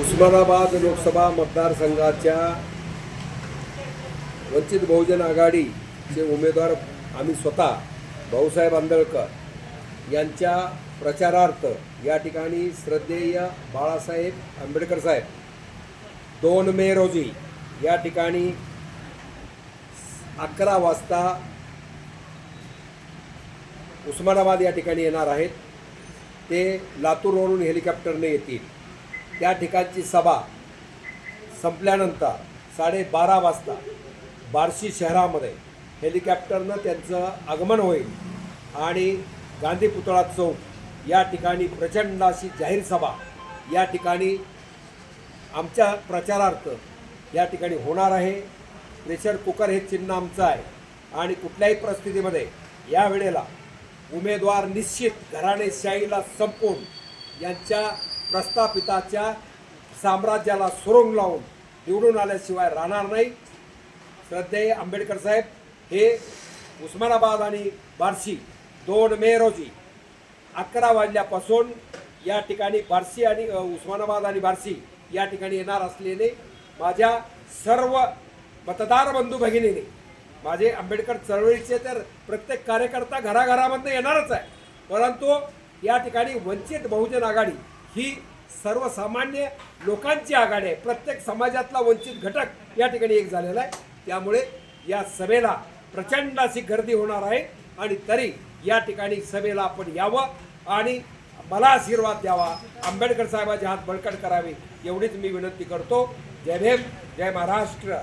उस्मानाबाद लोकसभा मतदारसंघाच्या वंचित बहुजन आघाडीचे उमेदवार आम्ही स्वतः भाऊसाहेब आंदळकर यांच्या प्रचारार्थ या ठिकाणी श्रद्धेय बाळासाहेब आंबेडकर साहेब दोन मे रोजी या ठिकाणी अकरा वाजता उस्मानाबाद या ठिकाणी येणार आहेत. ते लातूरवरून हेलिकॉप्टरने येतील. त्या ठिकाणची सभा संपल्यानंतर साडेबारा वाजता बार्शी शहरामध्ये हेलिकॉप्टरनं त्यांचं आगमन होईल आणि गांधी पुतळा चौक या ठिकाणी प्रचंड अशी जाहीर सभा या ठिकाणी आमच्या प्रचारार्थ या ठिकाणी होणार आहे. प्रेशर कुकर हे चिन्ह आमचं आहे आणि कुठल्याही परिस्थितीमध्ये या वेळेला उमेदवार निश्चित घराणेशाहीला संपवून यांच्या प्रस्थापिताच्या साम्राज्याला सुरुंग लावून निवडून आल्याशिवाय राहणार नाही. श्रद्धेय आंबेडकर साहेब हे उस्मानाबाद आणि बार्शी दोन मे रोजी अकरा वाजल्यापासून या ठिकाणी बार्शी आणि उस्मानाबाद आणि बार्शी या ठिकाणी येणार असलेले माझ्या सर्व मतदार बंधू भगिनीने माझे आंबेडकर चळवळीचे तर प्रत्येक कार्यकर्ता घराघरामधनं येणारच आहे. परंतु या ठिकाणी वंचित बहुजन आघाडी ही सर्वसामान्य लोकांची आघाडी आहे. प्रत्येक समाजातला वंचित घटक या ठिकाणी एक झालेला आहे. त्यामुळे या सभेला प्रचंड अशी गर्दी होणार आहे आणि तरी या ठिकाणी सभेला आपण यावं आणि मला आशीर्वाद द्यावा. आंबेडकर साहेबाचे हात बळकट करावे एवढीच मी विनंती करतो. जय भीम जय महाराष्ट्र.